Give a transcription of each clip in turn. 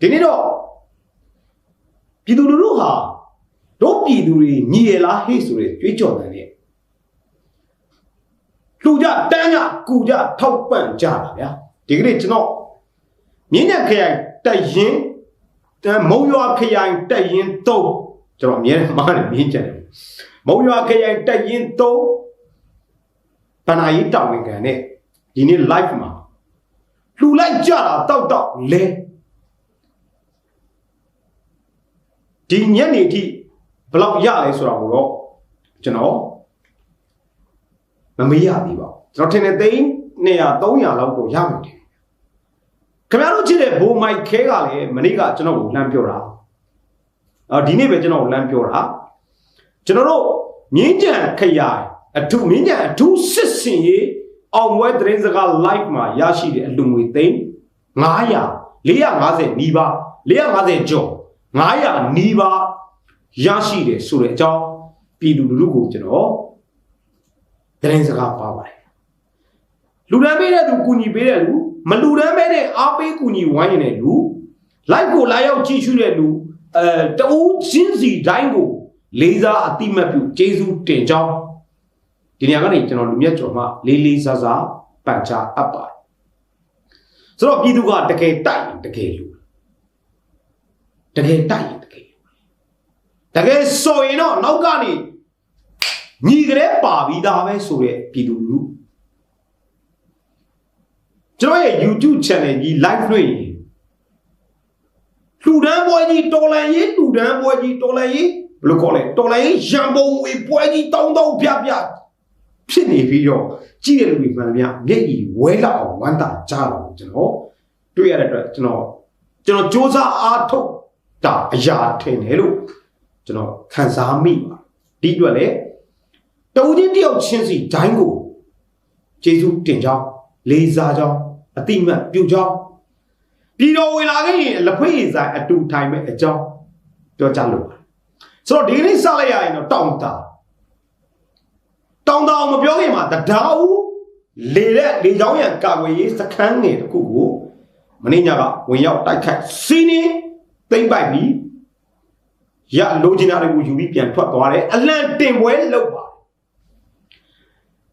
ဒီနေ့တော့ပြည်သူလူထုဟာတို့ပြည်သူတွေညီရလားဟေ့ဆိုတဲ့ကြွေးကြော်တယ်နဲ့လူကြတန်းကြကူကြထောက်ပံ့ကြတာဗျာဒီကနေ့ကျွန်တော်မြင်းညက်ခရိုင်တက်ရင်တန်းမုံရွာခရိုင်တက်ရင်တော့ကျွန်တော်အမြဲတမ်းမှားတယ်မြင်းကြတယ်မုံရွာခရိုင်တက်ရင်တော့ဗနာရေးတောင်းဝင်ခံနဲ့ဒီနေ့ live မှာလှူလိုက်ကြတာတောက်တောက်လဲ ဒီညနေအထိဘယ်လောက်ရလဲဆိုတာကိုတော့ကျွန်တော်မမေးရသေးပါဘူးကျွန်တော်ထင်တယ်သိန်း200 300လောက်တော့ရမှာတယ်ခင်ဗျားတို့ချစ်တဲ့ဘိုးမိုက်ခဲကလည်းမနေ့ကကျွန်တော်ကိုလှမ်းပြောတာအော်ဒီနေ့ပဲကျွန်တော်ကိုလှမ်းပြောတာကျွန်တော်တို့မြင်းကြံခရိုင်အထူးမြင်းကြံအထူးစစ်စင်ရေးအောင်ပွဲသတင်းစကား live မှာရရှိတဲ့အလူငွေသိန်း900 450နီးပါး450ကျော် 900နီးပါးရရှိတယ်ဆိုတဲ့အကြောင်းပြည်သူလူထုကိုကျွန်တော်သတင်းစကားပါပါတယ်လူတန်းပေးတဲ့သူကူညီပေးတဲ့လူမလူတန်းပေးတဲ့အားပေးကူညီဝိုင်းနေတဲ့လူ live ကိုလာရောက်ကြည့်ရှုတဲ့လူအဲတူးချင်းစီတိုင်းကိုလေးစားအတိမတ်ပြုကျေးဇူးတင်ကြောင်းဒီနေရာကနေကျွန်တော်လူမြတ်ကျော်မှလေးလေးစားစားပန်ချအပ်ပါတယ်ဆိုတော့ပြည်သူကတကယ်တိုက်ရင်တကယ်လူ တကယ်တိုက်ရင်တကယ်လူတကယ်ဆိုရင်တော့နောက်ကနေညီကလေးပါပြီးသားပဲဆိုတဲ့ပြည်သူလူကျွန်တော်ရဲ့ YouTube channel ကြီး live လွှင့်ရင်လူတန်းပွဲကြီးတော်လန်ရေးလူတန်းပွဲကြီးတော်လန်ရေးဘယ်လိုခေါ်လဲတော်လန်ရေးရန်ပုံငွေပွဲကြီးတောင်းတောင်းပြပြဖြစ်နေပြီးတော့ကြည့်တဲ့လူတွေမှန်သမျှမျက်ရည်ဝဲလောက်အောင်ဝမ်းသာကြတော့ကျွန်တော်တွေ့ရတဲ့အတွက်ကျွန်တော်ကျွန်တော်စ조사အားထုတ် တာအရာထင်တယ်လို့ကျွန်တော်ခံစားမိပါဒီအတွက်လည်းတဦးချင်းတယောက်ချင်းစီဒိုင်းကိုကျေးဇူးတင်ကြောင်းလေးစားကြောင်းအတိမတ်ပြုကြောင်းပြည်တော်ဝင်လာခဲ့ရင်လက်ဖွေးရည်ဆိုင်အတူထိုင်မဲ့အကြောင်းပြောကြလို့ပါဆိုတော့ဒီကနေ့စလိုက်ရရင်တော့တောင်းတာတောင်းတာအောင်မပြောခင်မှာတရားဦးလေတဲ့လေချောင်းရံကာကွယ်ရေးစခန်းငယ်တစ်ခုကိုမင်းညကဝင်ရောက်တိုက်ခိုက်စီးနေ သိမ့်ပိုက်ပြီးရလိုချင်တာတွေကိုယူပြီးပြန်ထွက်သွားတယ်အလံတင်ပွဲလုပ်ပါ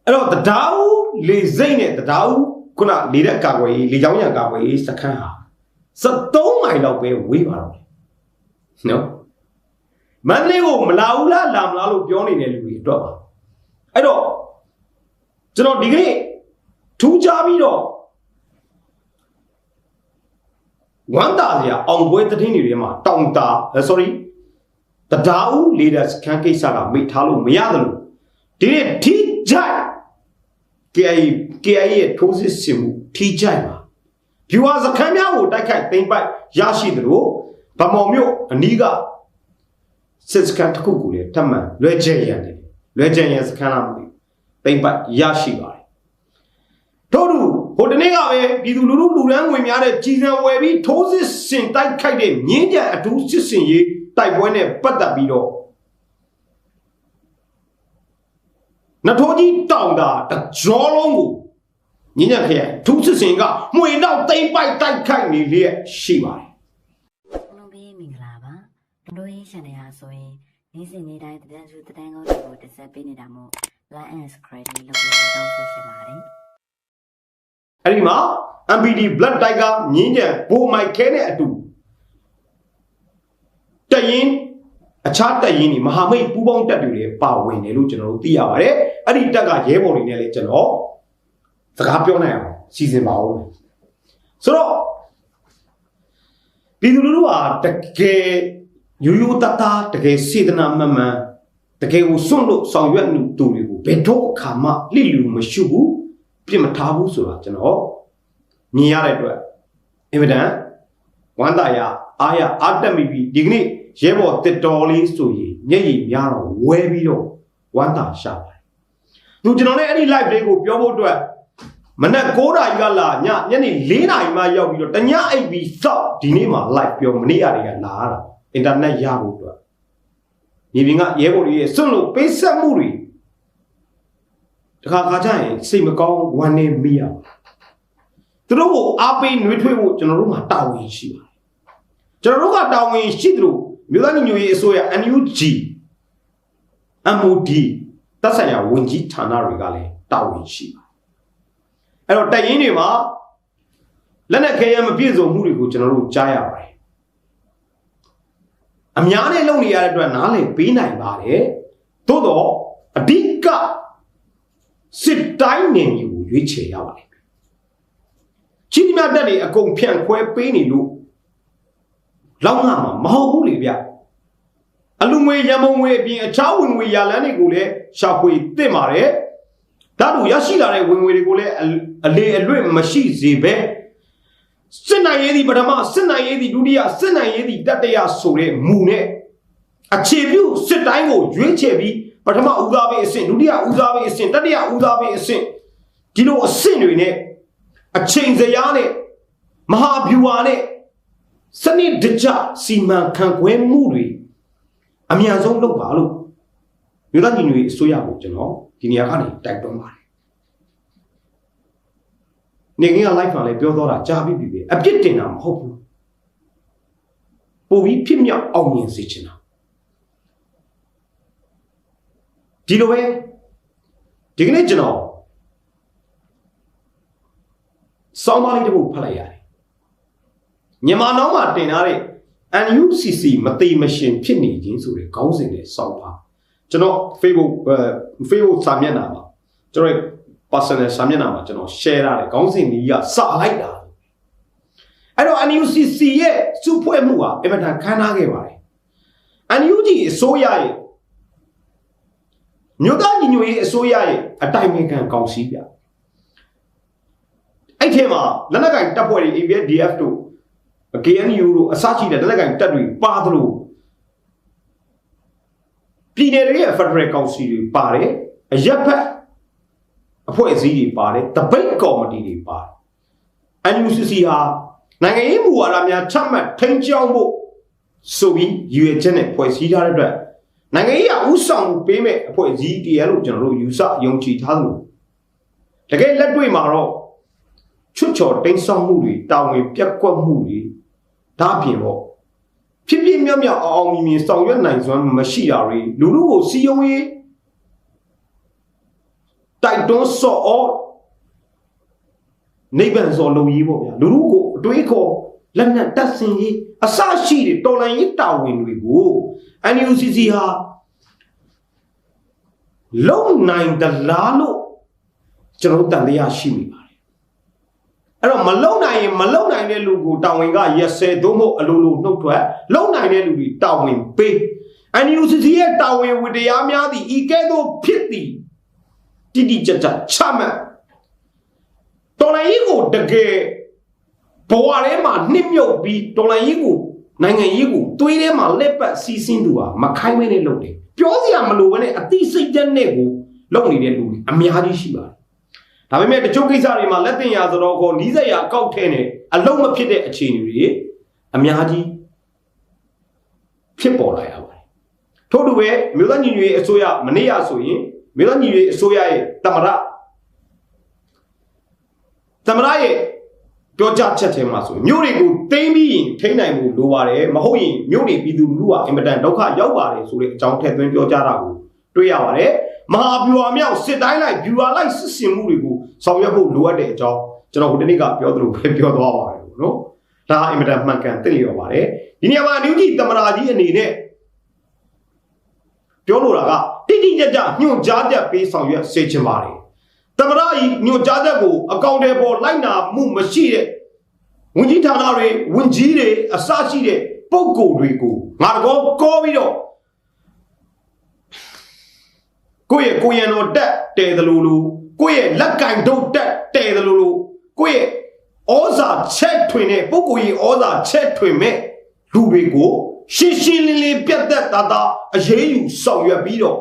အဲ့တော့တရားဦးလေစိမ့်နဲ့တရားဦးခုနနေတဲ့ကာကွယ်ရေးလေချောင်းရံကာကွယ်ရေးစခန်းဟာ73မိုင်လောက်ပဲဝေးပါတော့နော်မန္တလေးကိုမလာဘူးလားလာမလားလို့ပြောနေတဲ့လူတွေအတွက်ပါအဲ့တော့ကျွန်တော်ဒီကနေ့ထူးခြားပြီးတော့ ဝမ်းတာစရာအောင်ပွဲသတင်းတွေထဲမှာတောင်တာ sorry တရားဦး leaders ခန်းကိစ္စကမိထားလို့မရတယ်လို့ဒီနေ့ထိကြိုက် KI KI ရဲ့ထိုးစစ်ဆင်မှုထိကြိုက်ပါဗျူဟာစခန်းများကိုတိုက်ခိုက်သိမ်းပိုက်ရရှိသလိုဗမော်မြို့အနီးကစစ်စခန်းတစ်ခုကိုလည်းထပ်မံလွှဲကျက်ရန်တယ်လွှဲကျက်ရန်စခန်းလာမှုသိမ်းပိုက်ရရှိပါတယ်တို့တို့ဟိုတနေ့က ပဲပြည်သူလူထုလူရန်ဝင်များတဲ့ကြီးစံဝယ်ပြီးထိုးစစ်ဆင်တိုက်ခိုက်တဲ့မြင်းကြံအထူးစစ်စင်ရေးတိုက်ပွဲနဲ့ပတ်သက်ပြီးတော့နထိုးကြီးတောင်တာတကြောလုံးကိုညဉ့်ညံခရိုင်ထူးစစ်စင်ကမှွေတော့သိမ့်ပိုက်တိုက်ခိုက်နေလျက်ရှိပါတယ်အားလုံးပေးမင်္ဂလာပါကျွန်တော်ရေးချန်နယ်ဟာဆိုရင်နေ့စဉ်နေ့တိုင်းတဒန်းစုတဒန်းကောင်းတွေကိုတက်ဆက်ပေးနေတာမို့ like and subscribe လုပ်ပြီးတောင်းဆိုချင်ပါတယ် အဲ့ဒီမှာ MPD Blood Tiger မြင်းကြံဘိုမိုက်ခဲနဲ့အတူတရင်အခြားတရင်ဒီမဟာမိတ်ပူးပေါင်းတပ်တွေလည်းပါဝင်တယ်လို့ကျွန်တော်တို့သိရပါတယ်အဲ့ဒီတပ်ကရဲဘော်တွေနဲ့လည်းကျွန်တော်စကားပြောနိုင်အောင်စီစဉ်ပါဦးမယ်ဆိုတော့ပြည်သူလူထုဟာတကယ်ရိုးရိုးသားသားတကယ်စေတနာမှန်မှန်တကယ်ကိုစွန့်လို့ဆောင်ရွက်မှုတူတွေကိုဘယ်တော့အခါမှလိလူမရှိဘူး ပြစ်မထားဘူးဆိုတာကျွန်တော်မြင်ရတဲ့အတွက်အင်မတန်ဝမ်းသာရအားရအားတက်မိပြီးဒီကနေ့ရဲဘော်တစ်တော်လေးဆိုရင်မျက်ရည်များတော့ဝဲပြီးတော့ဝမ်းသာရှာပါတယ်သူကျွန်တော်လည်းအဲ့ဒီ live လေးကိုပြောဖို့အတွက်မနက်9:00နာရီကလာညညနေ4:00နာရီမှရောက်ပြီးတော့တညအိပ်ပြီးစောက်ဒီနေ့မှ live ပြောမနေ့ကတည်းကလာရတာအင်တာနက်ရဖို့အတွက်မြေပြင်ကရဲဘော်တွေရဲ့စွန့်လို့ပေးဆက်မှုတွေ တခါခါကျရင်စိတ်မကောင်းဝမ်းနေမိရပါသူတို့ကိုအားပေးနှွေးထွေးဖို့ကျွန်တော်တို့မှာတာဝန်ရှိပါတယ်ကျွန်တော်တို့ကတာဝန်ရှိသလိုမြို့သားညီညွတ်ရေးအစိုးရ NUG MOD တပ်ဆိုင်ရာဝန်ကြီးဌာနတွေကလည်းတာဝန်ရှိပါတယ်အဲ့တော့တရင်တွေမှာလက်နက်ခဲယမ်းမပြည့်စုံမှုတွေကိုကျွန်တော်တို့ကြားရပါတယ်အများနဲ့လုပ်နေရတဲ့အတွက်နားလည်ပေးနိုင်ပါတယ်သို့တော့အဓိက စစ်တိုင်းနေမျိုးကိုရွေးချယ်ရပါတယ်ချင်းမြတ်တက်တွေအကုန်ဖြန့်ခွဲပေးနေလို့လောက်ငါမှာမဟုတ်ဘူးလေဗျအလူငွေရံပုံငွေအပြင်အခြားဝင်ငွေရလန်းတွေကိုလည်းရှာဖွေသင့်ပါတယ်ဒါတို့ရရှိလာတဲ့ဝင်ငွေတွေကိုလည်းအလေအလွတ်မရှိစေပဲစစ်နိုင်ရေးဒီပထမစစ်နိုင်ရေးဒီဒုတိယစစ်နိုင်ရေးဒီတတိယဆိုတဲ့မူနဲ့အခြေပြုစစ်တိုင်းကိုရွေးချယ်ပြီး ပထမဦးစားပေးအဆင့်ဒုတိယဦးစားပေးအဆင့်တတိယဦးစားပေးအဆင့်ဒီလိုအဆင့်တွေနဲ့အချိန်စရာနဲ့မဟာဗျူဟာနဲ့စနစ်တကျစီမံခန့်ခွဲမှုတွေအမြန်ဆုံးလုပ်ပါလို့မြို့သားညီညွတ်ရေးအစိုးရကိုကျွန်တော်ဒီနေရာကနေတိုက်တွန်းပါတယ်နေကင်းက live မှာလည်းပြောတော့တာကြားပြီးပြီပဲအပြစ်တင်တာမဟုတ်ဘူးပို့ပြီးဖြစ်မြောက်အောင်မြင်စေချင်တာ ဒီလိုပဲဒီကနေ့ကျွန်တော်စောင်းပါလေးတစ်ပုဒ်ဖတ်လိုက်ရတယ်မြန်မာနောင်းမှာတင်ထားတဲ့ NUCC မတိမရှင်ဖြစ်နေခြင်းဆိုတဲ့ခေါင်းစဉ်နဲ့စောင်းပါကျွန်တော် Facebook Facebook စာမျက်နှာမှာကျွန်တော် personal စာမျက်နှာမှာကျွန်တော် share ထားတယ်ခေါင်းစဉ်ကြီးကစလိုက်တာအဲ့တော့ NUCC ရဲ့စုဖွဲ့မှုဟာအင်မတန်ခမ်းနားခဲ့ပါတယ် NUG အစိုးရရဲ့ မြို့သားညီညွတ်ရေးအစိုးရရဲ့အတိုင်ပင်ခံကောင်စီပြအဲ့ထဲမှာလက်နက်ကင်တပ်ဖွဲ့တွေ ABSDF တို့ KNU တို့အစရှိတဲ့လက်နက်ကင်တပ်တွေပါသလိုပြည်နယ်တွေရဲ့ Federal Council တွေပါတယ်အရက်ဖက်အဖွဲ့အစည်းတွေပါတယ်တပိတ်ကော်မတီတွေပါတယ် NUCC ဟာနိုင်ငံရေးမူဝါဒများချမှတ်ထိန်းကျောင်းဖို့ဆိုပြီးရည်ရွယ်ချက်နဲ့ဖွဲ့စည်းထားတဲ့အတွက် နိုင်ငံရေးအဥဆောင်ပေးမဲ့အဖွဲ့အစည်းတရားလို့ကျွန်တော်တို့ယူဆယုံကြည်ထားသလိုတကယ်လက်တွေ့မှာတော့ချွတ်ချော်တိမ်ဆောက်မှုတွေတာဝန်ပြက်ကွက်မှုတွေဒါပြင်ပေါ့ဖြစ်ဖြစ်မြောက်မြောက်အောင်အောင်မြင်မြင်ဆောင်ရွက်နိုင်စွမ်းမရှိတာတွေလူလူကိုစီယုံရေးတိုက်တွန်းစော့အော်နိဗ္ဗာန်စော်လုံရေးပေါ့ဗျာလူလူကိုအတွေးခေါ် လက်နက်တပ်ဆင်ရေးအစရှိတဲ့တော်လန်ရေးတာဝန်တွေကို NUCC ဟာလုံနိုင်သလားလို့ကျွန်တော်တို့တန်တရားရှိမိပါတယ်အဲ့တော့မလုံနိုင်ရင်မလုံနိုင်တဲ့လူကိုတာဝန်ကရက်စဲသို့မဟုတ်အလိုလိုနှုတ်ထွက်လုံနိုင်တဲ့လူတွေတာဝန်ပေး NUCC ရဲ့တာဝန်ဝတ္တရားများသည့်ဤကဲ့သို့ဖြစ်သည်တိတိကျကျချမှတ်တော်လိုင်းကိုတကယ် ဘဝထဲမှာနှိမ့်မြုပ်ပြီးတော်လိုင်းကိုနိုင်ငံရေးကိုသွေးထဲမှာလက်ပတ်စီးဆင်းသူဟာမခိုင်းမဲနဲ့လုပ်တယ်ပြောစရာမလိုဘဲနဲ့အတိစိတ်တဲ့နဲ့ကိုလုပ်နေတဲ့လူတွေအများကြီးရှိပါတယ်ဒါပေမဲ့တချို့ကိစ္စတွေမှာလက်တင်ရာသတော်ကိုနီးစက်ရာအကောက်ထဲနဲ့အလုံးမဖြစ်တဲ့အခြေအနေတွေအများကြီးဖြစ်ပေါ်လာရပါတယ်ထို့တူပဲမြို့သားညီညွတ်ရေးအစိုးရမနေ့ကဆိုရင်မြို့သားညီညွတ်ရေးအစိုးရရဲ့တမရတမရရဲ့ ပြောကြချက်ထဲမှာဆိုမြို့တွေကိုတိမ့်ပြီးရင်ထိန်းနိုင်မှုလိုပါတယ်မဟုတ်ရင်မြို့တွေပြည်သူလူထုဟာအင်မတန်ဒုက္ခရောက်ပါတယ်ဆိုတဲ့အကြောင်းထည့်သွင်းပြောကြတာကိုတွေ့ရပါတယ်မဟာဗျူဟာမြောက်စစ်တိုင်းလိုက်ဗျူဟာလိုက်စစ်စင်မှုတွေကိုဆောင်ရွက်ဖို့လိုအပ်တဲ့အကြောင်းကျွန်တော်ဟိုတနေ့ကပြောသလိုပဲပြောသွားပါတယ်နော်ဒါအင်မတန်မှန်ကန်သိလျော်ပါတယ်ဒီနေရာမှာအန်ယူဂျီတမရာကြီးအနေနဲ့ပြောလိုတာကတိတိကျကျညွှန်ကြားချက်ပေးဆောင်ရွက်စေချင်ပါတယ် တမရဤညွှန်ကြားချက်ကိုအကောင့်တွေပေါ်လိုက်နာမှုမရှိတဲ့ဝန်ကြီးဌာနတွေဝန်ကြီးတွေအစရှိတဲ့ပုဂ္ဂိုလ်တွေကိုငါတော့ကောပြီးတော့ကိုယ့်ရဲ့ကိုယ်ရံတော်တက်တဲတယ်လို့လို့ကိုယ့်ရဲ့လက်ကင်တုတ်တက်တဲတယ်လို့လို့ကိုယ့်ရဲ့ဩဇာချက်ထွင်တဲ့ပုဂ္ဂိုလ်ကြီးဩဇာချက်ထွင်မဲ့လူတွေကိုရှင်းရှင်းလင်းလင်းပြတ်သက်သားသားအရေးယူဆောင်ရွက်ပြီးတော့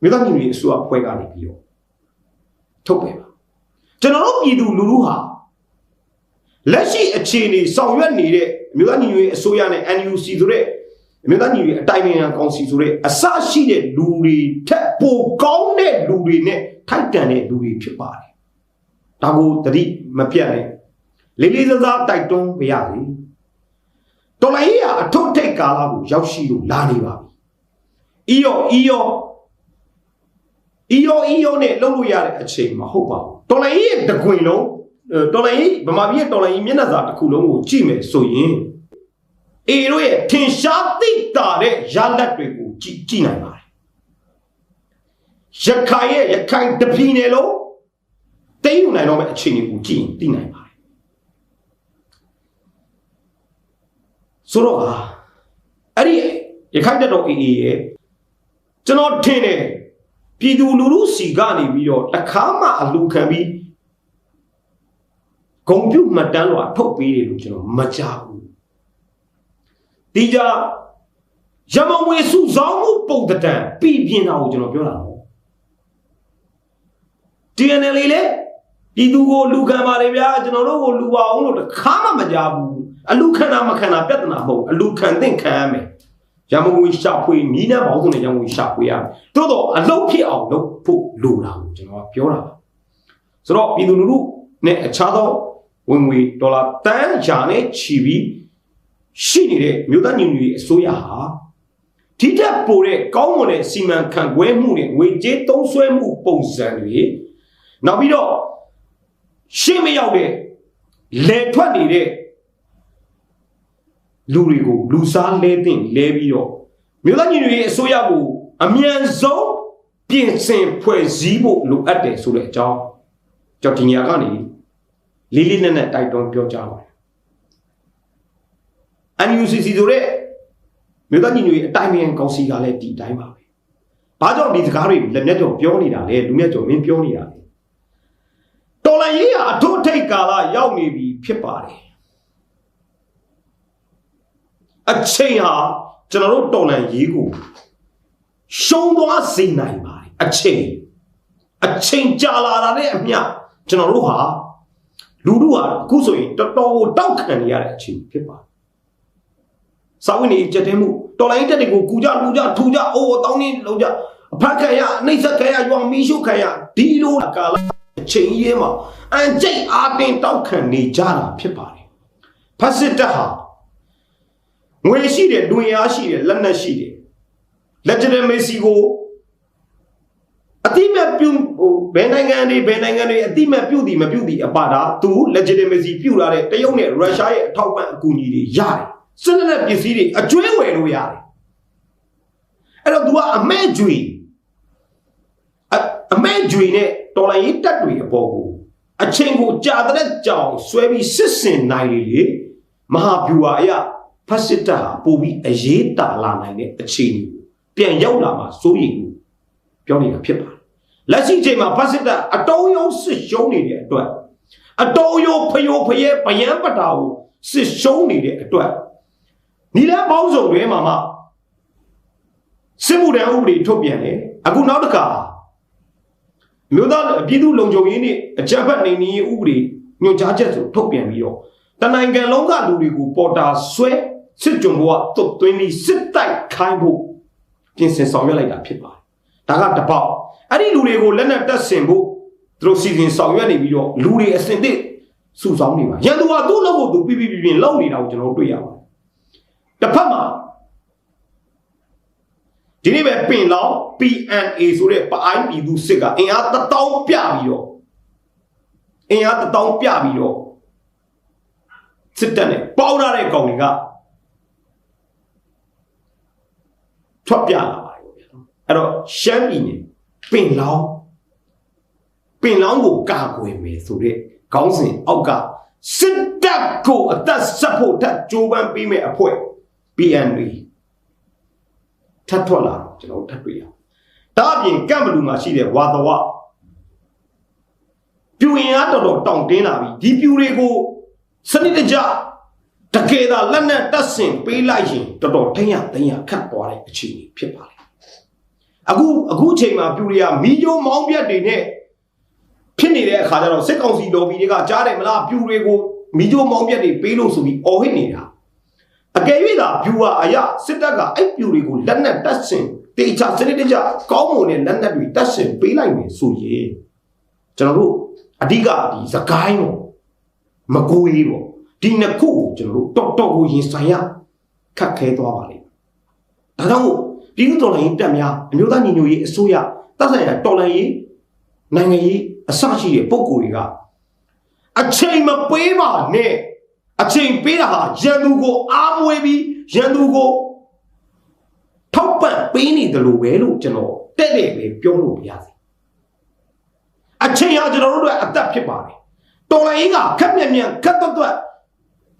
မြေသားညီတွေအစိုးရဖွဲ့ကနေပြီးတော့ ထုတ်ပြန်ပါကျွန်တော်တို့ပြည်သူလူထုဟာလက်ရှိအခြေအနေဆောင်ရွက်နေတဲ့အမျိုးသားညီညွတ်ရေးအစိုးရနဲ့ NUC ဆိုတဲ့အမျိုးသားညီညွတ်ရေးအတိုင်းအမြံကောင်စီဆိုတဲ့အစရှိတဲ့လူတွေထက်ပိုကောင်းတဲ့လူတွေနဲ့ထိုက်တန်တဲ့လူတွေဖြစ်ပါတယ်ဒါကိုတတိမပြတ်နဲ့လေးလေးစားစားတိုက်တွန်းပြရစီတော်လိုင်းကြီးကအထွတ်ထိပ်ကာလကိုရောက်ရှိလို့လာနေပါပြီအီယောအီယော အီယောအီယောနဲ့လှုပ်လို့ရတဲ့အချိန်မဟုတ်ပါဘူးတော်လိုင်းကြီးရဲ့တကွင်လုံးအဲတော်လိုင်းကြီးဗမာပြည်ရဲ့တော်လိုင်းကြီးမျက်နှာစာတစ်ခုလုံးကိုကြည့်မယ်ဆိုရင်အေတို့ရဲ့ထင်ရှားသိတာတဲ့ရလက်တွေကိုကြည့်ကြည့်နိုင်ပါတယ်ရခိုင်ရဲ့ရခိုင်တပြည်နယ်လုံးတိတ်ယူနိုင်တော့မယ့်အခြေအနေကိုကြည့်ရင်သိနိုင်ပါတယ်ဆိုတော့ဟာအဲ့ဒီရခိုင်တပ်တော်အေအေရဲ့ကျွန်တော်ထင်တယ် ပြည်သူလူထုစီကနေပြီးတော့တစ်ခါမှအလူခံပြီးဂုံပြုတ်မှတ်တမ်းလွှာထုတ်ပေးတယ်လို့ကျွန်တော်မကြားဘူးဒီကြရမဝေစုဆောင်မှုပုံတံပြည်ပြင်းတာကိုကျွန်တော်ပြောတာပေါ့ TNL လေပြည်သူကိုလူခံပါတယ်ဗျာကျွန်တော်တို့ကိုလူပါအောင်လို့တစ်ခါမှမကြားဘူးအလူခံတာမခံတာပြဿနာမဟုတ်အလူခံသင့်ခံရမယ် ရမဝေရှာဖွေနီးနှံပေါင်းစုံနဲ့ရမဝေရှာဖွေရမယ်တိုးတော့အလုတ်ဖြစ်အောင်လုပ်ဖို့လိုတာကိုကျွန်တော်ကပြောတာပါဆိုတော့ပြည်သူလူထုနဲ့အခြားသောဝင်ငွေဒေါ်လာတန်းရာနဲ့ချီပြီးရှိနေတဲ့မြို့သားညီညွတ်ရေးအစိုးရဟာဒီတက်ပိုတဲ့ကောင်းမွန်တဲ့စီမံခန့်ခွဲမှုနဲ့ငွေကြေးသုံးစွဲမှုပုံစံတွေနောက်ပြီးတော့ရှေ့မရောက်တဲ့လဲထွက်နေတဲ့ လူတွေကိုလူစားလဲတင်လဲပြီးတော့မြို့သားညီညွတ်ရေးအစိုးရကိုအမြန်ဆုံးပြင်ဆင်ဖွဲ့စည်းဖို့လိုအပ်တယ်ဆိုတဲ့အကြောင်းကျွန်တော်ဒီညကနေလေးလေးနက်နက်တိုက်တွန်းပြောကြားပါတယ် NUCC ဆိုတဲ့မြို့သားညီညွတ်ရေးအတိုင်းအမြန်ကောင်စီကလည်းဒီအတိုင်းပါပဲ။ဘာကြောင့်ဒီစကားတွေလက်မျက်ကျော်ပြောနေတာလဲလူမျက်ကျော်မင်းပြောနေတာလဲ။တော်လန်ရေးဟာအထုထိတ်ကာလရောက်နေပြီဖြစ်ပါတယ်။ အချိန်ဟာကျွန်တော်တို့တော်လန်ရေးကိုရှုံးသွားစေနိုင်ပါတယ်အချိန်အချိန်ကြာလာတာနဲ့အမျှကျွန်တော်တို့ဟာလူတို့ဟာအခုဆိုရင်တော်တော်ကိုတောက်ခံနေရတဲ့အချိန်ဖြစ်ပါတယ်စာဝင်နေကြက်တဲမှုတော်လိုင်းတက်တွေကိုကူကြလူကြထူကြအိုးတောင်းနေလုံးကြအဖက်ခံရနှိမ့်ဆက်ခံရရွာမီးရှို့ခံရဒီလိုကာလအချိန်ကြီးမှာအန်ကျိတ်အားတင်တောက်ခံနေကြတာဖြစ်ပါတယ်ဖက်စစ်တပ်ဟာ ငွေရှိတယ်တွင်အားရှိတယ်လက်နက်ရှိတယ် legitimacy ကိုအတိမတ်ပြုဟိုဘယ်နိုင်ငံတွေဘယ်နိုင်ငံတွေအတိမတ်ပြုသည်မပြုသည်အပါဒါသူ legitimacy ပြုလာတဲ့တရုတ်နဲ့ရုရှားရဲ့အထောက်ပံ့အကူအညီတွေရတယ်စစ်လက်ပစ္စည်းတွေအကျွေးဝယ်လို့ရတယ်အဲ့တော့ तू ကအမဲကျွေအအမဲကျွေနဲ့တော်လိုင်းရေးတက်တွေအပေါ်ကိုအချိန်ကိုကြာတဲ့ကြောင်ဆွဲပြီးစစ်စင်နိုင်လေလေမဟာဗျူဟာအရ ဖက်စစ်တပ်ဟာပို့ပြီးအရေးတာလာနိုင်တဲ့အခြေအနေကိုပြန်ရောက်လာမှာစိုးရိမ်မှုပြောနေတာဖြစ်ပါတယ်လက်ရှိချိန်မှာဖက်စစ်တပ်အတုံးယုံစစ်ရှုံးနေတဲ့အတွက်အတုံးယုံဖယိုဖယဲဗယံပတာကိုစစ်ရှုံးနေတဲ့အတွက်နီလန်းပေါင်းစုံတွေမှာမှစစ်မှုတန်းဥပဒေထုတ်ပြန်တယ်အခုနောက်တစ်ခါမြို့သားပြည်သူလုံခြုံရေးနဲ့အကြမ်းဖက်နေနေရေးဥပဒေညွှန်ကြားချက်ဆိုထုတ်ပြန်ပြီးတော့တနိုင်ငံလုံးကလူတွေကိုပေါ်တာဆွဲ စစ်ကြုံဘဝတုတ်သွင်းပြီးစစ်တိုက်ခိုင်းဖို့ပြင်ဆင်ဆောင်ရွက်လိုက်တာဖြစ်ပါတယ်ဒါကတပေါက်အဲ့ဒီလူတွေကိုလက်နက်တက်ဆင်ဖို့သူတို့စီစဉ်ဆောင်ရွက်နေပြီးတော့လူတွေအစင်တစ်စုဆောင်နေပါရန်သူကသူ့လောက်ကိုသူပြပြပြပြလောက်နေတာကိုကျွန်တော်တို့တွေ့ရပါတယ်တစ်ဖက်မှာဒီနေ့ပဲပင်လောင်း PNA ဆိုတဲ့ပအိုင်းပြည်သူစစ်ကအင်အားတထောင်ပြပြီးတော့အင်အားတထောင်ပြပြီးတော့စစ်တပ်နဲ့ပေါင်းရတဲ့ကောင်တွေက ထွက်ပြလာပါတယ်ဗျာအဲ့တော့ရှမ်းပြည်နယ်ပင်လောင်းပင်လောင်းကိုကာကွယ်မယ်ဆိုတဲ့ခေါင်းစဉ်အောက်ကစစ်တပ်ကိုအသက်ဆက်ဖို့ထပ်ကြိုးပမ်းပေးမယ်အဖွဲ့ PNB ထပ်ထွက်လာတော့ကျွန်တော်တို့ထပ်တွေ့ရအောင်ဒါအပြင်ကံဘလူမှာရှိတဲ့ဝါသဝပြူရင်အားတော်တော်တောင့်တင်းလာပြီဒီပြူတွေကိုစနစ်တကျ တကယ်သာလက်နဲ့တက်ဆင်ပေးလိုက်ရင်တော်တော်ထိမ့်ရသိမ့်ရခတ်သွားတဲ့အခြေအနေဖြစ်ပါလေအခုအခုအချိန်မှာပြူတွေကမီးကြိုးမောင်းပြတ်တွေနဲ့ဖြစ်နေတဲ့အခါကျတော့စစ်ကောင်စီလော်ဘီတွေကကြားတယ်မလားပြူတွေကိုမီးကြိုးမောင်းပြတ်တွေပေးလို့ဆိုပြီးအော်ဟစ်နေတာအကယ်၍သာဗျူဟာအရာစစ်တပ်ကအဲ့ပြူတွေကိုလက်နက်တက်ဆင်တေချာစနစ်တကျကောင်းမွန်တဲ့လက်နက်တွေတက်ဆင်ပေးလိုက်မယ်ဆိုရင်ကျွန်တော်တို့အဓိကဒီစကိုင်းပေါ့မကွေးပေါ့ ဒီနှစ်ခုကိုကျွန်တော်တို့တော်တော်ကိုရင်ဆိုင်ရခတ်ခဲသွားပါလိမ့်မယ်ဒါကြောင့်မို့ပြည်သူတော်လှန်ရေးတပ်များအမျိုးသားညီညွတ်ရေးအစိုးရတပ်ဆိုင်ရာတော်လှန်ရေးနိုင်ငံရေးအစရှိတဲ့ပုံကိုယ်တွေကအချိန်မပေးပါနဲ့အချိန်ပေးတာဟာရန်သူကိုအားမွေးပြီးရန်သူကိုထောက်ပံ့ပေးနေတယ်လို့ပဲလို့ကျွန်တော်တဲ့တဲ့ပဲပြောလို့ပြရစီအချိန်ဟာကျွန်တော်တို့အတွက်အသက်ဖြစ်ပါတယ်တော်လိုင်းကခက်မြက်မြက်ခက်တော့တော့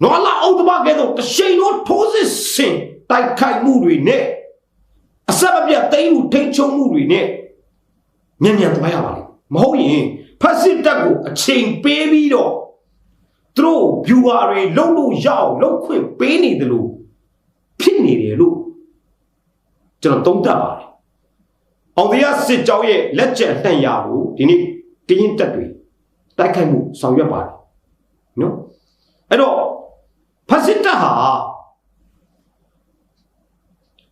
နော်လာအော်တဘကဲတော့တရှိန်တော့ထိုးစစ်ဆင်တိုက်ခိုက်မှုတွေနဲ့အဆက်မပြတ်သိမ်းမှုထိန်းချုပ်မှုတွေနဲ့မြန်မြန်သွားရပါလိမ့်မဟုတ်ရင်ဖက်စစ်တပ်ကိုအချိန်ပေးပြီးတော့သူတို့ viewer တွေလုံးလို့ရအောင်လုံးခွင့်ပေးနေတယ်လို့ဖြစ်နေတယ်လို့ကျွန်တော်သုံးသပ်ပါတယ်။အောင်တရားစစ်ကြောင်းရဲ့လက်ကျန်နှံ့ရကိုဒီနေ့ကရင်တက်တွေတိုက်ခိုက်မှုဆောင်ရွက်ပါတယ်။နော်။အဲ့တော့ဖက် စစ်တပ်ဟာ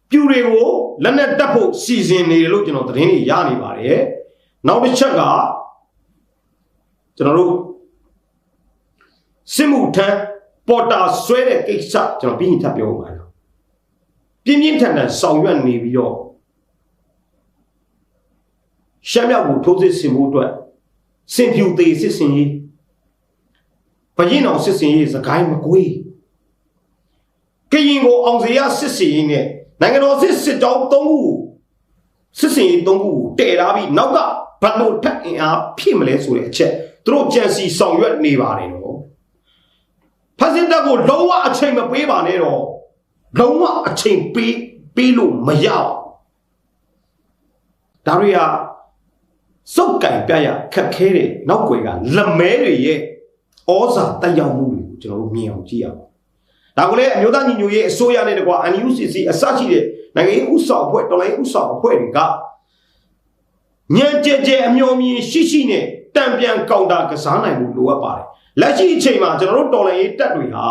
ပြူတွေကိုလက်နဲ့တက်ဖို့စီစဉ်နေတယ်လို့ကျွန်တော်သတင်းတွေရနေပါတယ်။နောက်တစ်ချက်ကကျွန်တော်တို့စစ်မှုထမ်းပေါ်တာဆွဲတဲ့ကိစ္စကျွန်တော်ပြီးရင်ထပ်ပြောပါမယ်ပြင်းပြင်းထန်ထန်ဆောင်ရွက်နေပြီးတော့ရှမ်းမြောက်ကိုထိုးစစ်ဆင်မှုအတွက်စင်ဖြူသေးစစ်စင်ရေးဘရင်အောင်စစ်စင်ရေးစကိုင်းမကွေး ကရင်ကိုအောင်စရာစစ်စင်ရေးနဲ့နိုင်ငံတော်စစ်စစ်တောင်း၃ခုစစ်စင်ရေး၃ခုတည်ထားပြီးနောက်ကဘတ်လို့ထက်အင်အားဖြစ်မလဲဆိုတဲ့အချက်သူတို့ကြံစီဆောင်ရွက်နေပါတယ်နော်ဖက်စစ်တပ်ကိုလုံးဝအချိန်မပေးပါနဲ့တော့လုံးဝအချိန်ပေးပေးလို့မရအောင်ဒါတွေဟာစုပ်ကင်ပြရခက်ခဲတဲ့နောက်ွယ်ကလက်မဲတွေရဲ့ဩဇာတက်ရောက်မှုတွေကိုကျွန်တော်တို့မြင်အောင်ကြည့်ရအောင် ဒါကိုလည်းအမျိုးသားညီညွတ်ရေးအစိုးရနဲ့တကွာ NUCC အစရှိတဲ့နိုင်ငံရေးဥဆောင်အဖွဲ့တော်လိုင်းဥဆောင်အဖွဲ့တွေကညံကြဲကြဲအမျော်မြင်ရှိရှိနဲ့တံပြန်ကောင်တာကစားနိုင်မှုလိုအပ်ပါတယ်လက်ရှိအချိန်မှာကျွန်တော်တို့တော်လိုင်းရေးတက်တွေဟာ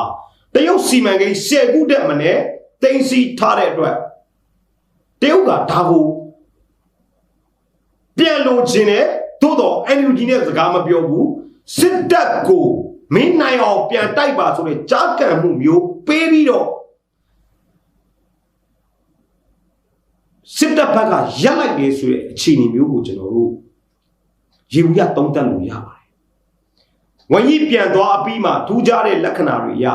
တရုတ်စီမံကိန်း10ခုတက်မနဲ့တင်စီထားတဲ့အတွက်တရုတ်ကဒါကိုပြန်လို့ခြင်းနဲ့သို့တော့ NUG နဲ့စကားမပြောဘူးစစ်တပ်ကိုမင်းနိုင်အောင်ပြန်တိုက်ပါဆိုတဲ့ကြားကန်မှုမျိုး ပေးပြီးတော့စစ်တပ်ဘက်ကရက်လိုက်တယ်ဆိုတဲ့အခြေအနေမျိုးကိုကျွန်တော်တို့ရေဘူးရသုံးသပ်လို့ရပါတယ်။ဝန်ကြီးပြန်သွားအပြီးမှာထူးခြားတဲ့လက္ခဏာတွေရ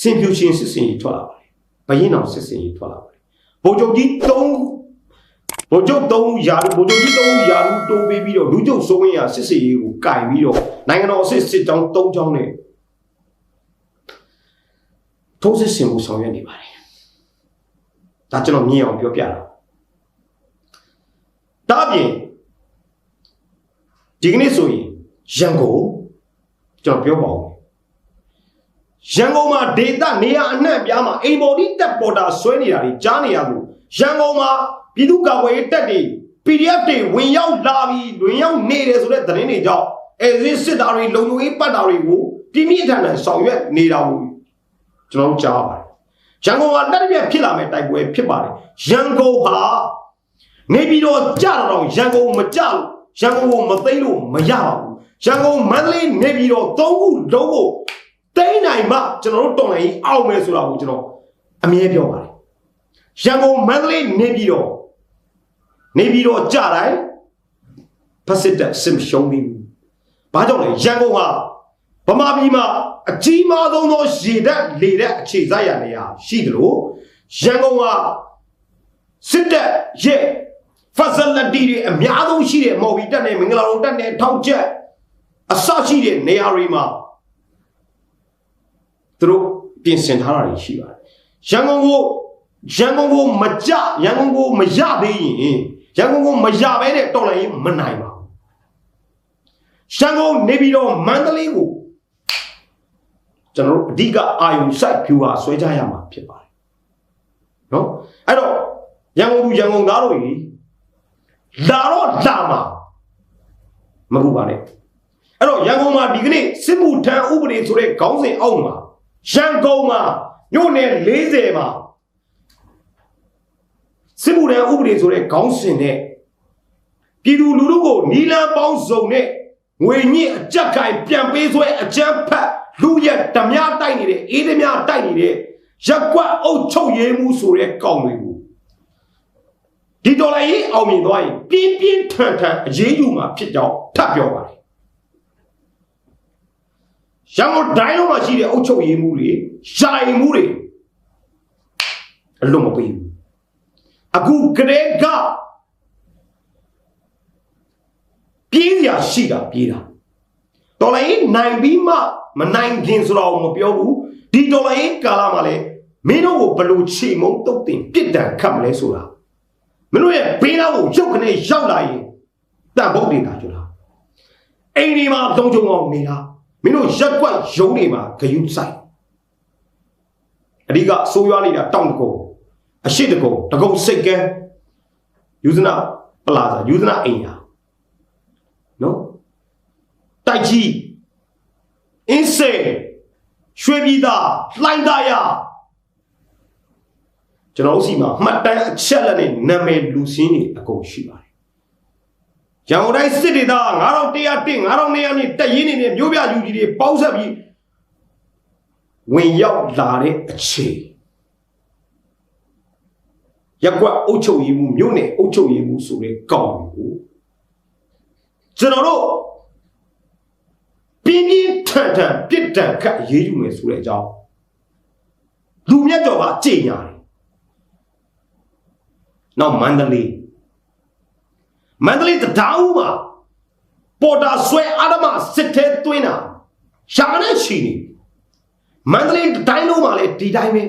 စင်ဖြူရှင်စစ်စင်ကြီးထွက်လာပါတယ်။ဘရင်အောင်စစ်စင်ကြီးထွက်လာပါတယ်။ဗိုလ်ချုပ်ကြီး3ဗိုလ်ချုပ်3ရာဗိုလ်ချုပ်ကြီး3ရာလူတိုးပေးပြီးတော့လူချုပ်စိုးဝင်းရစစ်စင်ကြီးကိုကင်ပြီးတော့နိုင်ငံတော်စစ်စစ်တောင်း3ချောင်းနဲ့ ထိုးစစ်ဆင်မှုဆောင်ရွက်နေပါတယ်။ဒါကျွန်တော်မြင်အောင်ပြောပြတာ။ဒါအပြင်ဒီကနေ့ဆိုရင်ရန်ကုန်ကျွန်တော်ပြောပါဦးရန်ကုန်မှာဒေတာနေရာအနှံ့ပြားမှာအိမ်ပေါ်ဒီတက်ပေါ်တာဆွဲနေတာတွေကြားနေရလို့ရန်ကုန်မှာပြည်သူ့ကာကွယ်ရေးတပ်တွေ PDF တွေဝင်ရောက်လာပြီးဝင်ရောက်နေတယ်ဆိုတဲ့သတင်းတွေကြောင့်အဲဇင်းစစ်သားတွေလုံခြုံရေးပတ်တာတွေကိုပြင်းပြထန်ထန်ဆောင်ရွက်နေတာကို ကျွန်တော်ကြားပါတယ်ရန်ကုန်ကလက်တစ်ပြက်ဖြစ်လာမဲ့တိုက်ပွဲဖြစ်ပါတယ်ရန်ကုန်ဟာနေပြီးတော့ကြတော့ရန်ကုန်မကြလို့ရန်ကုန်ကိုမသိလို့မရပါဘူးရန်ကုန်မန္တလေးနေပြီးတော့သုံးခုလုံးကိုတိမ့်နိုင်မှကျွန်တော်တို့တော်လိုင်းအောင်မယ်ဆိုတာကိုကျွန်တော်အမြဲပြောပါတယ်ရန်ကုန်မန္တလေးနေပြီးတော့နေပြီးတော့ကြတိုင်းဖက်စစ်တပ်စင်ရှုံးပြီးဘူးဘာကြောင့်လဲရန်ကုန်ဟာဗမာပြည်မှာ အကြီးမားဆုံးသောရေတပ်လေတပ်အခြေစိုက်ရနေရရှိတယ်လို့ရန်ကုန်ကစစ်တပ်ရဲ့ facility တွေအများဆုံးရှိတဲ့မော်ဘီတက်နဲ့မင်္ဂလာတုံတက်နဲ့ထောက်ချက်အစရှိတဲ့နေရာတွေမှာသူတို့ပြင်ဆင်ထားတာတွေရှိပါတယ်ရန်ကုန်ကိုရန်ကုန်ကိုမကြရန်ကုန်ကိုမရသေးရင်ရန်ကုန်ကိုမရဘဲနဲ့တော်လိုင်းရေးမနိုင်ပါဘူးရန်ကုန်နေပြီးတော့မန္တလေးကို ကျွန်တော်တို့အဓိကအာယုံစိုက်ဖြူဟာဆွဲကြရမှာဖြစ်ပါတယ်နော်အဲ့တော့ရန်ကုန်လူရန်ကုန်သားတို့ကြီးလာတော့လာမှာမဟုတ်ပါနဲ့အဲ့တော့ရန်ကုန်မှာဒီကနေ့စစ်မှုထမ်းဥပဒေဆိုတဲ့ခေါင်းစဉ်အောက်မှာရန်ကုန်မှာမြို့နယ်40မှာစစ်မှုထမ်းဥပဒေဆိုတဲ့ခေါင်းစဉ်နဲ့ပြည်သူလူထုကိုနီလန်းပေါင်းစုံနဲ့ ငွေညစ်အကြက်ကိုင်ပြန်ပေးဆွဲအကြမ်းဖက်လူရက်ဓမြတိုက်နေတဲ့အေးဓမြတိုက်နေတဲ့ရက်ကွက်အုပ်ချုပ်ရေးမှုဆိုတဲ့ကောင်တွေကိုဒီဒေါ်လာရေးအောင်မြင်သွားရင်ပြင်းပြင်းထန်ထန်အရေးယူမှာဖြစ်ကြောင်းထပ်ပြောပါတယ်ရန်ကုန်တိုင်းလုံးမှာရှိတဲ့အုပ်ချုပ်ရေးမှုတွေယာယီမှုတွေအလုံးမပေးဘူးအခုကလေးက ပြေးရရှိတာပြေးတာဒေါ်လာရေးနိုင်ပြီးမှမနိုင်ခင်ဆိုတော့မပြောဘူးဒီဒေါ်လာရေးကာလမှာလေမင်းတို့ကိုဘယ်လို့ချေမုံတုတ်တင်ပြစ်ဒဏ်ခတ်မလဲဆိုတာမင်းတို့ရဲ့ဘေးနားကိုရုပ်ကနေရောက်လာရင်တန်ဖို့နေတာကြလားအိမ်ဒီမှာတုံးချုံအောင်နေတာမင်းတို့ရက်ကွက်ရုံးတွေမှာဂယုဆိုင်အဓိကဆိုးရွားနေတာတောင်တကုံအရှိတကုံတကုံစိတ်ကဲယူဇနာပလာဇာယူဇနာအိမ်ယာနော် တိုက်ကြီးအင်းစေရွှေပြည်သာလှိုင်းသားရကျွန်တော်တို့စီမှာမှတ်တမ်းအချက်လက်နဲ့နာမည်လူစင်းတွေအကုန်ရှိပါတယ်ရန်ကုန်တိုင်းစစ်ဒေသ9101 9200နဲ့တက်ရင်းနေတဲ့မြို့ပြယူကြီးတွေပေါင်းဆက်ပြီးဝင်ရောက်လာတဲ့အချိန်ရက်ကွက်အုပ်ချုပ်ရေးမှုမြို့နယ်အုပ်ချုပ်ရေးမှုဆိုတဲ့ကောင်းကိုကျွန်တော်တို့ ပြင်းပြင်းထန်ထန်ပြစ်ဒဏ်ခတ်အရေးယူမယ်ဆိုတဲ့အကြောင်းလူမြတ်တော်ကကြေညာတယ်။နောက်မန္တလေးမန္တလေးတံတားဦးမှာပေါ်တာဆွဲအာဓမစစ်ထဲသွင်းတာရှာနဲ့ချီနေမန္တလေးတိုင်းလုံးမှာလည်းဒီတိုင်းပဲ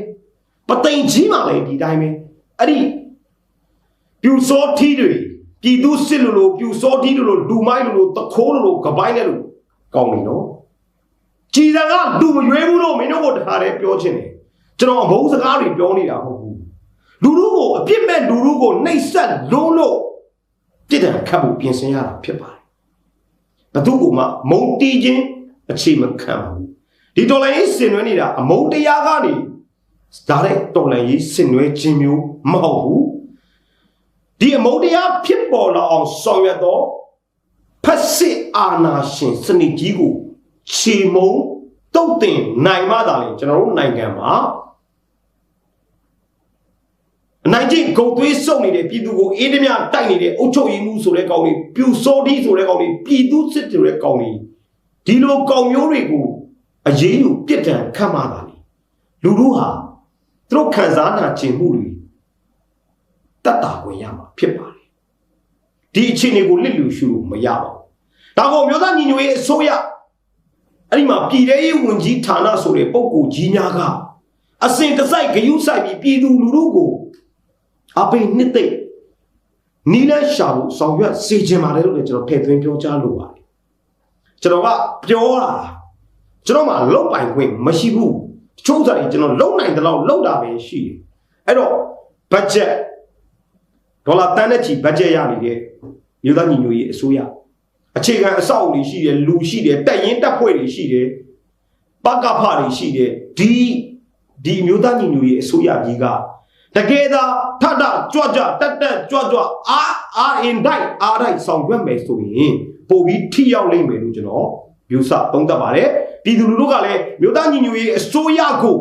ပသိမ်ကြီးမှာလည်းဒီတိုင်းပဲအဲ့ဒီပြူစောထီးတွေပြည်သူစစ်လို့လို့ပြူစောထီးလို့လို့လူမိုင်းလို့လို့တခိုးလို့လို့ကပိုင်းနဲ့လို့ ကောင်းနေနော်ကြည်စံကလူမရွေးဘူးလို့မင်းတို့ကတခါတည်းပြောချင်တယ်ကျွန်တော်အမုန်းစကားတွေပြောနေတာမဟုတ်ဘူးလူတို့ကိုအပြစ်မဲ့လူတို့ကိုနှိပ်စက်လုံးလို့ပြစ်ဒဏ်ခတ်ဖို့ပြင်ဆင်ရတာဖြစ်ပါတယ်ဘသူကမှမုံတီးခြင်းအခြေမခံပါဘူးဒီတော်လိုင်းရေးဆင်နွှဲနေတာအမုံတရားကနေဒါတဲ့တော်လိုင်းရေးဆင်နွှဲခြင်းမျိုးမဟုတ်ဘူးဒီအမုံတရားဖြစ်ပေါ်လာအောင်ဆောင်ရွက်တော့ ဖက်စစ်အာနာရှင်စနစ်ကြီးကိုခြေမုံတုတ်တင်နိုင်မှသာလေကျွန်တော်တို့နိုင်ငံမှာအနိုင်ကျင့်ဂုံသွေးစုပ်နေတဲ့ပြည်သူကိုအေးဓမြတိုက်နေတဲ့အုတ်ချုပ်ရည်မှုဆိုတဲ့ကောင်တွေပြူစောတိဆိုတဲ့ကောင်တွေပြည်သူစစ်တွေတဲ့ကောင်တွေဒီလိုကောင်မျိုးတွေကိုအရေးယူပြစ်ဒဏ်ခတ်မှသာလေလူတို့ဟာသူတို့ခံစားနာကျင်မှုတွေတတ်တာဝင်ရမှာဖြစ်ပါတယ် ဒီအခြေအနေကိုလစ်လူရှုလို့မရပါဘူးဒါကိုမျိုးသားညီညွတ်ရေးအစိုးရအဲ့ဒီမှာပြည်ထရေးဝန်ကြီးဌာနဆိုတဲ့ပုံကိုကြီးများကအစဉ်တစိုက်ဂယုစိုက်ပြီးပြည်သူလူထုကိုအပိနှစ်သိမ့်နီလရှာဖို့ဆောင်ရွက်စေခြင်းပါတယ်လို့လည်းကျွန်တော်ထည့်သွင်းပြောကြားလိုပါတယ်ကျွန်တော်ကပြောတာကျွန်တော်မှလုံပိုင်ခွင့်မရှိဘူးတချို့စားရင်ကျွန်တော်လုံနိုင်တဲ့လောက်လုံတာပဲရှိတယ်အဲ့တော့ budget ဒေါ်လာတန်းနဲ့ချီ budget ရနေတဲ့မြို့သားညီညွတ်ရေးအစိုးရအခြေခံအဆောက်အဦတွေရှိတယ်လူရှိတယ်တက်ရင်တက်ဖွဲ့တွေရှိတယ်ပကဖတွေရှိတယ်ဒီဒီမြို့သားညီညွတ်ရေးအစိုးရကြီးကတကယ်သာထထကြွကြွတက်တက်ကြွကြွအာအာအင်ဒိုက်အာဒိုက်ဆောင်ရွက်မယ်ဆိုရင်ပို့ပြီးထိရောက်လိမ့်မယ်လို့ကျွန်တော်ယူဆသုံးသပ်ပါတယ်ပြည်သူလူထုကလည်းမြို့သားညီညွတ်ရေးအစိုးရကို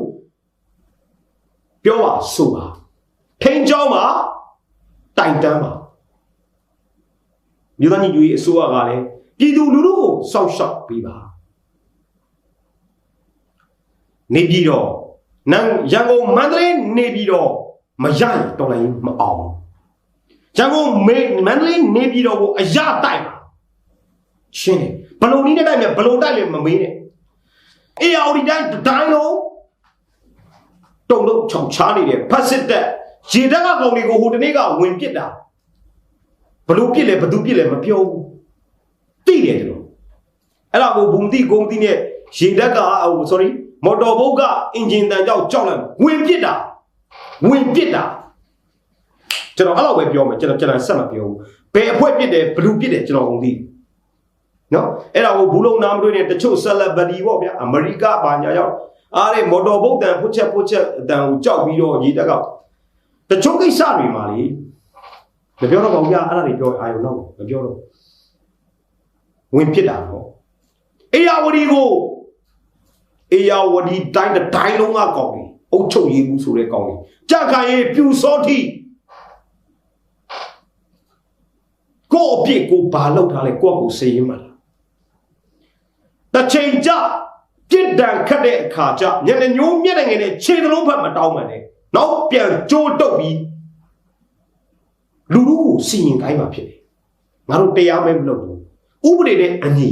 ပြောပါဆိုပါထိန်ကြောင်းမှာ တိုင်တန်းပါမြို့သားညီညွတ်ရေးအစိုးရကလည်းပြည်သူလူထုကိုစောင့်ရှောက်ပေးပါနေပြည်တော်နန်ရန်ကုန်မန္တလေးနေပြည်တော်မရရင်တော်လိုင်းမအောင်ရန်ကုန်မေမန္တလေးနေပြည်တော်ကိုအရတိုက်ပါရှင်းတယ်ဘလုံနီးနဲ့တိုက်မယ်ဘလုံတိုက်လည်းမမေးနဲ့အေယာဒီတိုင်းတိုင်းလုံးတုံတော့ချောင်ချားနေတယ်ဖတ်စစ်တက် ရေတက်ကကောင်တွေကိုဟိုတနေ့ကဝင်ပစ်တာဘလို့ပြစ်လဲဘသူပြစ်လဲမပြောဘူးသိတယ်ကျွန်တော်အဲ့ဒါကိုဘုံတိဂုံတိနဲ့ရေတက်ကဟို sorry မော်တော်ဘုတ်ကအင်ဂျင်တန်ကြောက်ကြောက်လိုက်ဝင်ပစ်တာဝင်ပစ်တာကျွန်တော်အဲ့လောက်ပဲပြောမယ်ကျွန်တော်ကျွန်တော်ဆက်မပြောဘူးဘယ်အဖွဲပစ်တယ်ဘလူပစ်တယ်ကျွန်တော်ကုန်သိနော်အဲ့ဒါကိုဘူးလုံးနာမတွေ့တဲ့တချို့ celebrity ပေါ့ဗျာအမေရိကဘာညာရောက်အားတဲ့မော်တော်ဘုတ်တန်ဖွချက်ဖွချက်အတန်ကိုကြောက်ပြီးတော့ရေတက်က တချို့ကိစ္စတွေမှာလေမပြောတော့ပါဘူးဗျာအဲ့ဒါတွေပြောအာရုံတော့မပြောတော့ဝင်ဖြစ်တာတော့အေယာဝတီကိုအေယာဝတီတိုင်းတိုင်းလုံးကကောင်းပြီအုတ်ချုပ်ရေးဘူးဆိုတဲ့ကောင်းလေးကြာခံရေးပြူစောတိကိုယ့်အပြစ်ကိုဘာလုပ်ထားလဲကိုယ့်ကိုစေရင်မလားတစ်ချိန်ကြပြစ်ဒဏ်ခတ်တဲ့အခါကျညနေညိုးမျက်နှာငယ်နဲ့ခြေသလုံးဖက်မတောင်းမှန်းနဲ့ နောက်ပြန်ကြိုးတုပ်ပြီးလူလူကိုစီရင်ခိုင်းမှာဖြစ်တယ်ငါတို့တရားမဲမလုပ်ဘူးဥပဒေနဲ့အညီ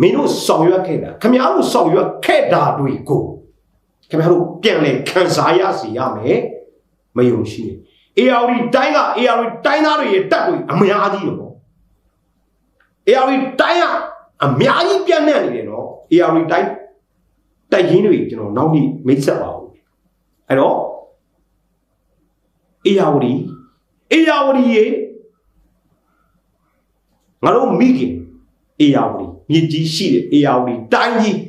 မင်းတို့ဆောင်ရွက်ခဲ့တာခမရတို့ဆောင်ရွက်ခဲ့တာတွေကိုခမရတို့ပြန်လဲခံစားရစီရမယ်မယုံရှိဘူး ARD တိုင်းက ARD တိုင်းသားတွေရဲ့တက်တွေအများကြီးတော့ ARD တိုင်းကအများကြီးပြန့်နှံ့နေတယ်နော် ARD တိုင်းတိုက်ရင်းတွေကျွန်တော်နောက်နေ့မိတ်ဆက်ပါဦး အဲ့တော့ ARD ARD ရေငါတို့မိခင် ARD မြစ်ကြီးရှိတဲ့ ARD တိုင်းကြီး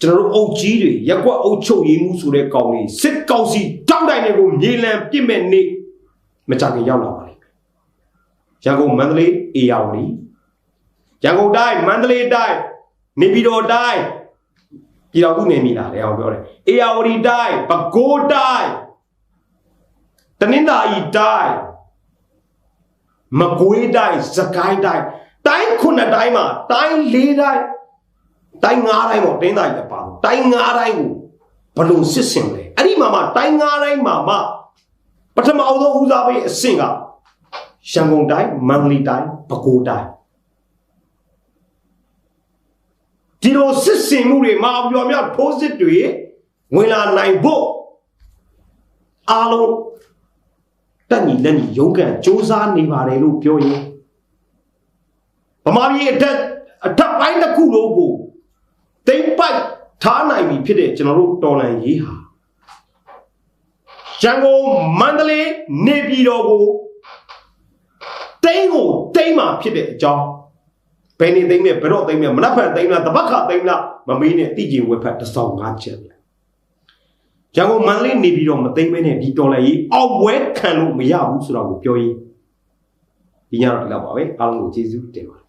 ကျွန်တော်တို့အုပ်ကြီးတွေရက်ကွက်အုပ်ချုပ်ရေးမှုဆိုတဲ့ကောင်လေးစစ်ကောက်စီတောက်တိုင်တွေကိုမြေလံပြစ်မဲ့နေ့မကြခင်ရောက်လာပါလိမ့်မယ်ရန်ကုန်မန္တလေး ARD ရန်ကုန်တိုင်းမန္တလေးတိုင်းနေပြည်တော်တိုင်း ပြည်တော်သူနေမိလားလေအောင်ပြောတယ် ARD တိုင်းပဲခူးတိုင်းတနင်္သာရီတိုင်းမကွေးတိုင်းစကိုင်းတိုင်းတိုင်းခုနှစ်တိုင်းမှာတိုင်းလေးတိုင်းတိုင်းငါးတိုင်းပေါ့တင်းသားကြီးလည်းပါတော့တိုင်းငါးတိုင်းကိုဘယ်လို့စစ်စင်လဲအဲ့ဒီမှာမှတိုင်းငါးတိုင်းမှာမှပထမအောင်ဆုံးဦးစားပေးအဆင့်ကရန်ကုန်တိုင်းမန္တလေးတိုင်းပဲခူးတိုင်း ဒီလိုစစ်စင်မှုတွေမှာပြောင်မြောက်ထိုးစစ်တွေဝင်လာနိုင်ဖို့အားလုံးတက်ညီလက်ညီရုန်းကန်စ조사နေပါတယ်လို့ပြောရင်ဗမာပြည်အထက်အထက်ပိုင်းတစ်ခုလုံးကိုတိမ့်ပိုက်ထားနိုင်ပြီဖြစ်တဲ့ကျွန်တော်တို့တော်လန်ရေးဟာရန်ကုန်မန္တလေးနေပြည်တော်ကိုတိမ့်ကိုတိမ့်မှာဖြစ်တဲ့အကြောင်း ဘယ်နေသိမ့်မဲ့ဘယ်တော့သိမ့်မဲ့မနက်ဖြန်သိမ့်လားတပတ်ခါသိမ့်လားမမေးနဲ့တိကျင်ဝက်ဖက်တစ်စောင်းငါးချက်ရန်ကုန်မန္တလေးနေပြည်တော်မသိမ့်မဲနဲ့ဒီတော်လန်ရေးအောင်ပွဲခံလို့မရဘူးဆိုတော့ကိုပြောရင်ဒီညတော့ဒီလောက်ပါပဲအားလုံးကိုကျေးဇူးတင်ပါတယ်